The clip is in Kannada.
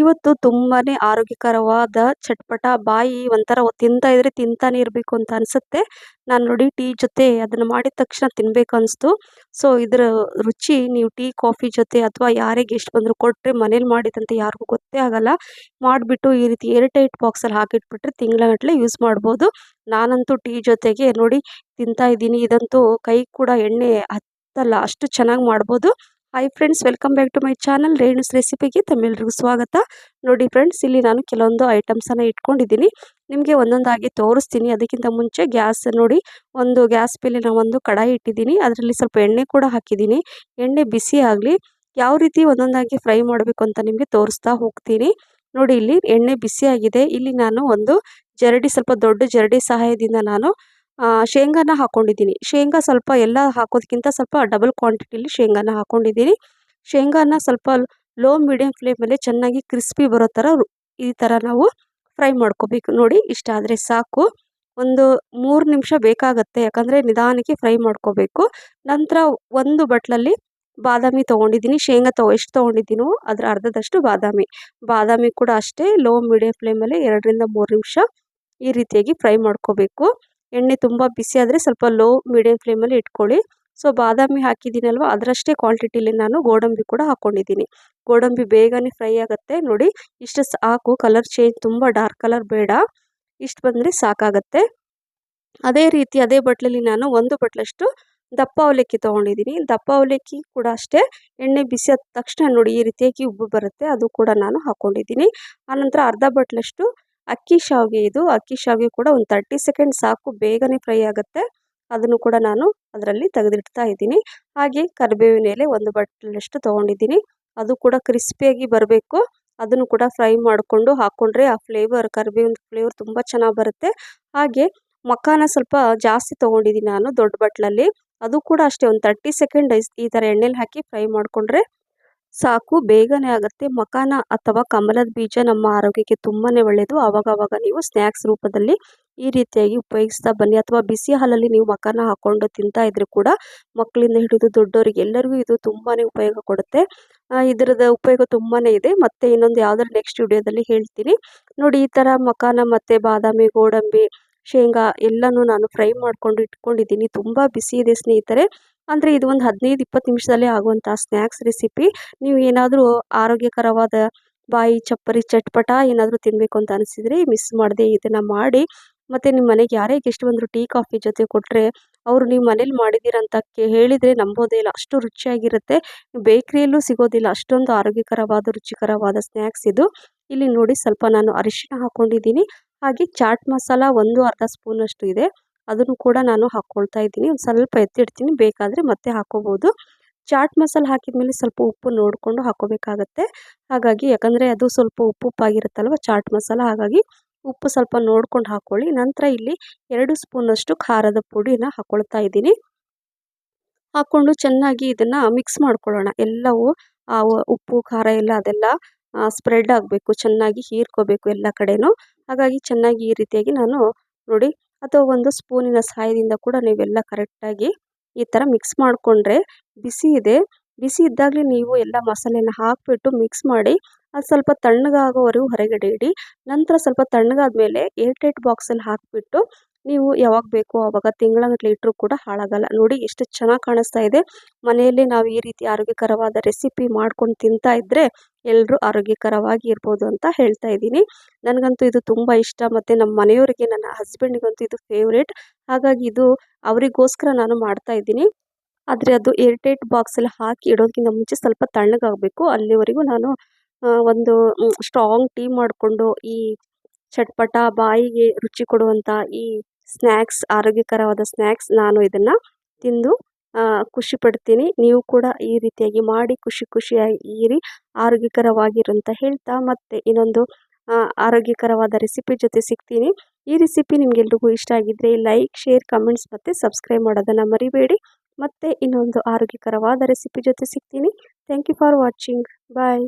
ಇವತ್ತು ತುಂಬಾನೇ ಆರೋಗ್ಯಕರವಾದ ಚಟ್ಪಟ, ಬಾಯಿ ಒಂಥರ ತಿಂತಾ ಇದ್ರೆ ತಿಂತಾನೆ ಇರಬೇಕು ಅಂತ ಅನಿಸುತ್ತೆ. ನಾನು ನೋಡಿ ಟೀ ಜೊತೆ ಅದನ್ನು ಮಾಡಿದ ತಕ್ಷಣ ತಿನ್ಬೇಕು ಅನಿಸ್ತು. ಸೊ ಇದರ ರುಚಿ ನೀವು ಟೀ, ಕಾಫಿ ಜೊತೆ ಅಥವಾ ಯಾರೇ ಗೆಸ್ಟ್ ಬಂದರೂ ಕೊಟ್ಟರೆ ಮನೇಲಿ ಮಾಡಿದಂತೆ ಯಾರಿಗೂ ಗೊತ್ತೇ ಆಗಲ್ಲ. ಮಾಡಿಬಿಟ್ಟು ಈ ರೀತಿ ಏರ್ ಟೈಟ್ ಬಾಕ್ಸಲ್ಲಿ ಹಾಕಿಟ್ಬಿಟ್ರೆ ತಿಂಗಳಗಟ್ಟಲೆ ಯೂಸ್ ಮಾಡ್ಬೋದು. ನಾನಂತೂ ಟೀ ಜೊತೆಗೆ ನೋಡಿ ತಿಂತಾ ಇದ್ದೀನಿ. ಇದಂತೂ ಕೈ ಕೂಡ ಎಣ್ಣೆ ಹತ್ತಲ್ಲ, ಅಷ್ಟು ಚೆನ್ನಾಗಿ ಮಾಡ್ಬೋದು. Hi friends welcome back to my channel Renu's ರೆಸಿಪಿಗೆ ತಮ್ಮೆಲ್ಲರಿಗೂ ಸ್ವಾಗತ. ನೋಡಿ ಫ್ರೆಂಡ್ಸ್ ಇಲ್ಲಿ ನಾನು ಕೆಲವೊಂದು ಐಟಮ್ಸನ್ನು ಇಟ್ಕೊಂಡಿದ್ದೀನಿ. ನಿಮಗೆ ಒಂದೊಂದಾಗಿ ತೋರಿಸ್ತೀನಿ. ಅದಕ್ಕಿಂತ ಮುಂಚೆ ಗ್ಯಾಸ್ ನೋಡಿ, ಒಂದು ಗ್ಯಾಸ್ ಮೇಲೆ ನಾನು ಒಂದು ಕಡಾಯಿ ಇಟ್ಟಿದ್ದೀನಿ. ಅದರಲ್ಲಿ ಸ್ವಲ್ಪ ಎಣ್ಣೆ ಕೂಡ ಹಾಕಿದ್ದೀನಿ. ಎಣ್ಣೆ ಬಿಸಿ ಆಗಲಿ, ಯಾವ ರೀತಿ ಒಂದೊಂದಾಗಿ ಫ್ರೈ ಮಾಡಬೇಕು ಅಂತ ನಿಮಗೆ ತೋರಿಸ್ತಾ ಹೋಗ್ತೀನಿ. ನೋಡಿ, ಇಲ್ಲಿ ಎಣ್ಣೆ ಬಿಸಿಯಾಗಿದೆ ಇಲ್ಲಿ ನಾನು ಒಂದು ಜರಡಿ, ಸ್ವಲ್ಪ ದೊಡ್ಡ ಜರಡಿ ಸಹಾಯದಿಂದ ನಾನು ಶೇಂಗಾನ ಹಾಕ್ಕೊಂಡಿದ್ದೀನಿ ಶೇಂಗಾ ಸ್ವಲ್ಪ ಎಲ್ಲ ಹಾಕೋದಕ್ಕಿಂತ ಸ್ವಲ್ಪ ಡಬಲ್ ಕ್ವಾಂಟಿಟಿಲಿ ಶೇಂಗಾನ ಹಾಕ್ಕೊಂಡಿದ್ದೀನಿ ಶೇಂಗಾನ ಸ್ವಲ್ಪ ಲೋ ಮೀಡಿಯಮ್ ಫ್ಲೇಮಲ್ಲಿ ಚೆನ್ನಾಗಿ ಕ್ರಿಸ್ಪಿ ಬರೋ ಥರ ಈ ಥರ ನಾವು ಫ್ರೈ ಮಾಡ್ಕೋಬೇಕು. ನೋಡಿ, ಇಷ್ಟ ಆದರೆ ಸಾಕು. ಒಂದು ಮೂರು ನಿಮಿಷ ಬೇಕಾಗತ್ತೆ. ಯಾಕಂದರೆ ನಿಧಾನಕ್ಕೆ ಫ್ರೈ ಮಾಡ್ಕೋಬೇಕು. ನಂತರ ಒಂದು ಬಟ್ಲಲ್ಲಿ ಬಾದಾಮಿ ತೊಗೊಂಡಿದ್ದೀನಿ. ಶೇಂಗಾ ತೊ ಎಷ್ಟು ತೊಗೊಂಡಿದ್ದೀನೋ ಅದರ ಅರ್ಧದಷ್ಟು ಬಾದಾಮಿ. ಬಾದಾಮಿ ಕೂಡ ಅಷ್ಟೇ ಲೋ ಮೀಡಿಯಮ್ ಫ್ಲೇಮಲ್ಲಿ ಎರಡರಿಂದ ಮೂರು ನಿಮಿಷ ಈ ರೀತಿಯಾಗಿ ಫ್ರೈ ಮಾಡ್ಕೋಬೇಕು. ಎಣ್ಣೆ ತುಂಬ ಬಿಸಿ ಆದರೆ ಸ್ವಲ್ಪ ಲೋ ಮೀಡಿಯಂ ಫ್ಲೇಮಲ್ಲಿ ಇಟ್ಕೊಳ್ಳಿ. ಸೊ ಬಾದಾಮಿ ಹಾಕಿದ್ದೀನಲ್ವ? ಅದರಷ್ಟೇ ಕ್ವಾಂಟಿಟಿಲಿ ನಾನು ಗೋಡಂಬಿ ಕೂಡ ಹಾಕ್ಕೊಂಡಿದ್ದೀನಿ ಗೋಡಂಬಿ ಬೇಗನೆ ಫ್ರೈ ಆಗುತ್ತೆ. ನೋಡಿ, ಇಷ್ಟು ಸಾಕು. ಕಲರ್ ಚೇಂಜ್ ತುಂಬ ಡಾರ್ಕ್ ಕಲರ್ ಬೇಡ. ಇಷ್ಟು ಬಂದರೆ ಸಾಕಾಗತ್ತೆ. ಅದೇ ರೀತಿ, ಅದೇ ಬಟ್ಲಲ್ಲಿ ನಾನು ಒಂದು ಬಟ್ಲಷ್ಟು ದಪ್ಪ ಅವಲಕ್ಕಿ ತೊಗೊಂಡಿದ್ದೀನಿ. ದಪ್ಪ ಅವಲಕ್ಕಿ ಕೂಡ ಅಷ್ಟೇ. ಎಣ್ಣೆ ಬಿಸಿ ಆದ ತಕ್ಷಣ ನೋಡಿ ಈ ರೀತಿಯಾಗಿ ಉಬ್ಬು ಬರುತ್ತೆ. ಅದು ಕೂಡ ನಾನು ಹಾಕ್ಕೊಂಡಿದ್ದೀನಿ ಆನಂತರ ಅರ್ಧ ಬಟ್ಲಷ್ಟು ಅಕ್ಕಿ ಶಾವಿಗೆ ಇದು. ಅಕ್ಕಿ ಶಾವಿಗೆ ಕೂಡ ಒಂದು ತರ್ಟಿ ಸೆಕೆಂಡ್ ಸಾಕು ಬೇಗನೆ ಫ್ರೈ ಆಗುತ್ತೆ. ಅದನ್ನು ಕೂಡ ನಾನು ಅದರಲ್ಲಿ ತೆಗೆದಿಡ್ತಾ ಇದ್ದೀನಿ. ಹಾಗೆ ಕರಿಬೇವಿನ ಎಲೆ ಒಂದು ಬಟ್ಟಲಷ್ಟು ತೊಗೊಂಡಿದ್ದೀನಿ. ಅದು ಕೂಡ ಕ್ರಿಸ್ಪಿಯಾಗಿ ಬರಬೇಕು. ಅದನ್ನು ಕೂಡ ಫ್ರೈ ಮಾಡಿಕೊಂಡು ಹಾಕ್ಕೊಂಡ್ರೆ ಆ ಫ್ಲೇವರ್ ಕರಿಬೇವಿನ ಫ್ಲೇವರ್ ತುಂಬ ಚೆನ್ನಾಗಿ ಬರುತ್ತೆ. ಹಾಗೆ ಮಖಾನ ಸ್ವಲ್ಪ ಜಾಸ್ತಿ ತೊಗೊಂಡಿದ್ದೀನಿ ನಾನು ದೊಡ್ಡ ಬಟ್ಲಲ್ಲಿ. ಅದು ಕೂಡ ಅಷ್ಟೇ ಒಂದು ತರ್ಟಿ ಸೆಕೆಂಡ್ ಈ ಥರ ಎಣ್ಣೆಲಿ ಹಾಕಿ ಫ್ರೈ ಮಾಡಿಕೊಂಡ್ರೆ ಸಾಕು, ಬೇಗನೆ ಆಗುತ್ತೆ. ಮಕಾನ ಅಥವಾ ಕಮಲದ ಬೀಜ ನಮ್ಮ ಆರೋಗ್ಯಕ್ಕೆ ತುಂಬಾ ಒಳ್ಳೆಯದು ಆವಾಗವಾಗ ನೀವು ಸ್ನ್ಯಾಕ್ಸ್ ರೂಪದಲ್ಲಿ ಈ ರೀತಿಯಾಗಿ ಉಪಯೋಗಿಸ್ತಾ ಬನ್ನಿ. ಅಥವಾ ಬಿಸಿ ಹಾಲಲ್ಲಿ ನೀವು ಮಕಾನ ಹಾಕ್ಕೊಂಡು ತಿಂತಾ ಇದ್ರೆ ಕೂಡ ಮಕ್ಕಳಿಂದ ಹಿಡಿದು ದೊಡ್ಡವರಿಗೆ ಎಲ್ಲರಿಗೂ ಇದು ತುಂಬಾ ಉಪಯೋಗ ಕೊಡುತ್ತೆ. ಇದರದ ಉಪಯೋಗ ತುಂಬಾ ಇದೆ. ಮತ್ತೆ ಇನ್ನೊಂದು ಯಾವ್ದಾರು ನೆಕ್ಸ್ಟ್ ವಿಡಿಯೋದಲ್ಲಿ ಹೇಳ್ತೀನಿ. ನೋಡಿ, ಈ ಥರ ಮಕಾನ ಮತ್ತು ಬಾದಾಮಿ, ಗೋಡಂಬಿ, ಶೇಂಗಾ ಎಲ್ಲನೂ ನಾನು ಫ್ರೈ ಮಾಡ್ಕೊಂಡು ಇಟ್ಕೊಂಡಿದ್ದೀನಿ. ತುಂಬ ಬಿಸಿ ಇದೆ ಸ್ನೇಹಿತರೆ. ಅಂದರೆ ಇದು ಒಂದು ಹದಿನೈದು, ಇಪ್ಪತ್ತು ನಿಮಿಷದಲ್ಲಿ ಆಗುವಂಥ ಸ್ನ್ಯಾಕ್ಸ್ ರೆಸಿಪಿ. ನೀವು ಏನಾದರೂ ಆರೋಗ್ಯಕರವಾದ ಬಾಯಿ, ಚಪ್ಪರಿ, ಚಟ್ಪಟ ಏನಾದರೂ ತಿನ್ನಬೇಕು ಅಂತ ಅನಿಸಿದರೆ ಮಿಸ್ ಮಾಡದೆ ಇದನ್ನು ಮಾಡಿ. ಮತ್ತು ನಿಮ್ಮ ಮನೆಗೆ ಯಾರೇ ಗೆಸ್ಟ್ ಬಂದರೂ ಟೀ, ಕಾಫಿ ಜೊತೆ ಕೊಟ್ಟರೆ ಅವರು ನೀವು ಮನೇಲಿ ಮಾಡಿದ್ದೀರಂತ ಹೇಳಿದರೆ ನಂಬೋದೇ ಇಲ್ಲ. ಅಷ್ಟು ರುಚಿಯಾಗಿರುತ್ತೆ. ಬೇಕ್ರಿಯಲ್ಲೂ ಸಿಗೋದಿಲ್ಲ. ಅಷ್ಟೊಂದು ಆರೋಗ್ಯಕರವಾದ, ರುಚಿಕರವಾದ ಸ್ನ್ಯಾಕ್ಸ್ ಇದು. ಇಲ್ಲಿ ನೋಡಿ ಸ್ವಲ್ಪ ನಾನು ಅರಿಶಿನ ಹಾಕ್ಕೊಂಡಿದ್ದೀನಿ ಹಾಗೆ ಚಾಟ್ ಮಸಾಲ ಒಂದು ಅರ್ಧ ಸ್ಪೂನಷ್ಟು ಇದೆ. ಅದನ್ನು ಕೂಡ ನಾನು ಹಾಕ್ಕೊಳ್ತಾ ಇದ್ದೀನಿ. ಒಂದು ಸ್ವಲ್ಪ ಎತ್ತಿಡ್ತೀನಿ. ಬೇಕಾದರೆ ಮತ್ತೆ ಹಾಕ್ಕೋಬೋದು ಚಾಟ್ ಮಸಾಲ ಹಾಕಿದ ಮೇಲೆ ಸ್ವಲ್ಪ ಉಪ್ಪು ನೋಡಿಕೊಂಡು ಹಾಕ್ಕೋಬೇಕಾಗತ್ತೆ ಹಾಗಾಗಿ ಯಾಕಂದರೆ ಅದು ಸ್ವಲ್ಪ ಉಪ್ಪು ಉಪ್ಪಾಗಿರುತ್ತಲ್ವ ಚಾಟ್ ಮಸಾಲ, ಹಾಗಾಗಿ ಉಪ್ಪು ಸ್ವಲ್ಪ ನೋಡ್ಕೊಂಡು ಹಾಕ್ಕೊಳ್ಳಿ ನಂತರ ಇಲ್ಲಿ ಎರಡು ಸ್ಪೂನಷ್ಟು ಖಾರದ ಪುಡಿನ ಹಾಕ್ಕೊಳ್ತಾ ಇದ್ದೀನಿ. ಹಾಕ್ಕೊಂಡು ಚೆನ್ನಾಗಿ ಇದನ್ನು ಮಿಕ್ಸ್ ಮಾಡ್ಕೊಳ್ಳೋಣ. ಎಲ್ಲವೂ ಆ ಉಪ್ಪು, ಖಾರ ಎಲ್ಲ ಅದೆಲ್ಲ ಸ್ಪ್ರೆಡ್ ಆಗಬೇಕು. ಚೆನ್ನಾಗಿ ಹೀರ್ಕೋಬೇಕು ಎಲ್ಲ ಕಡೆನೂ. ಹಾಗಾಗಿ ಚೆನ್ನಾಗಿ ಈ ರೀತಿಯಾಗಿ ನಾನು ನೋಡಿ ಅಥವಾ ಒಂದು ಸ್ಪೂನಿನ ಸಹಾಯದಿಂದ ಕೂಡ ನೀವೆಲ್ಲ ಕರೆಕ್ಟಾಗಿ ಈ ಥರ ಮಿಕ್ಸ್ ಮಾಡಿಕೊಂಡ್ರೆ ಬಿಸಿ ಇದೆ. ಬಿಸಿ ಇದ್ದಾಗಲೇ ನೀವು ಎಲ್ಲ ಮಸಾಲೆನ ಹಾಕಿಬಿಟ್ಟು ಮಿಕ್ಸ್ ಮಾಡಿ ಅದು ಸ್ವಲ್ಪ ತಣ್ಣಗಾಗೋವರೆಗೂ ಹೊರಗಡೆ ಇಡಿ. ನಂತರ ಸ್ವಲ್ಪ ತಣ್ಣಗಾದ ಮೇಲೆ ಏರ್ಟೈಟ್ ಬಾಕ್ಸಲ್ಲಿ ಹಾಕಿಬಿಟ್ಟು ನೀವು ಯಾವಾಗ ಬೇಕೋ ಆವಾಗ ತಿಂಗಳಗಟ್ಟಲೆ ಇಟ್ಟರೂ ಕೂಡ ಹಾಳಾಗಲ್ಲ. ನೋಡಿ ಎಷ್ಟು ಚೆನ್ನಾಗಿ ಕಾಣಿಸ್ತಾ ಇದೆ. ಮನೆಯಲ್ಲಿ ನಾವು ಈ ರೀತಿ ಆರೋಗ್ಯಕರವಾದ ರೆಸಿಪಿ ಮಾಡ್ಕೊಂಡು ತಿಂತಾ ಇದ್ದರೆ ಎಲ್ಲರೂ ಆರೋಗ್ಯಕರವಾಗಿ ಇರ್ಬೋದು ಅಂತ ಹೇಳ್ತಾ ಇದ್ದೀನಿ. ನನಗಂತೂ ಇದು ತುಂಬ ಇಷ್ಟ. ಮತ್ತು ನಮ್ಮ ಮನೆಯವರಿಗೆ, ನನ್ನ ಹಸ್ಬೆಂಡಿಗಂತೂ ಇದು ಫೇವ್ರೇಟ್. ಹಾಗಾಗಿ ಇದು ಅವರಿಗೋಸ್ಕರ ನಾನು ಮಾಡ್ತಾ ಇದ್ದೀನಿ. ಆದರೆ ಅದು ಏರ್ಟೈಟ್ ಬಾಕ್ಸಲ್ಲಿ ಹಾಕಿ ಇಡೋದಕ್ಕಿಂತ ಮುಂಚೆ ಸ್ವಲ್ಪ ತಣ್ಣಗಾಗಬೇಕು. ಅಲ್ಲಿವರೆಗೂ ನಾನು ಒಂದು ಸ್ಟ್ರಾಂಗ್ ಟೀ ಮಾಡಿಕೊಂಡು ಈ ಚಟ್ಪಟ, ಬಾಯಿಗೆ ರುಚಿ ಕೊಡುವಂಥ ಈ ಸ್ನ್ಯಾಕ್ಸ್ ಆರೋಗ್ಯಕರವಾದ ಸ್ನ್ಯಾಕ್ಸ್ ನಾನು ಇದನ್ನು ತಿಂದು ಖುಷಿ ಪಡ್ತೀನಿ. ನೀವು ಕೂಡ ಈ ರೀತಿಯಾಗಿ ಮಾಡಿ ಖುಷಿ ಖುಷಿಯಾಗಿ ಇರಿ ಆರೋಗ್ಯಕರವಾಗಿರು ಅಂತ ಹೇಳ್ತಾ ಮತ್ತೆ ಇನ್ನೊಂದು ಆರೋಗ್ಯಕರವಾದ ರೆಸಿಪಿ ಜೊತೆ ಸಿಗ್ತೀನಿ. ಈ ರೆಸಿಪಿ ನಿಮಗೆಲ್ರಿಗೂ ಇಷ್ಟ ಆಗಿದ್ದರೆ ಲೈಕ್ ಶೇರ್ ಕಮೆಂಟ್ಸ್ ಮತ್ತು ಸಬ್ಸ್ಕ್ರೈಬ್ ಮಾಡೋದನ್ನು ಮರಿಬೇಡಿ. ಮತ್ತೆ ಇನ್ನೊಂದು ಆರೋಗ್ಯಕರವಾದ ರೆಸಿಪಿ ಜೊತೆ ಸಿಗ್ತೀನಿ. Thank you for watching bye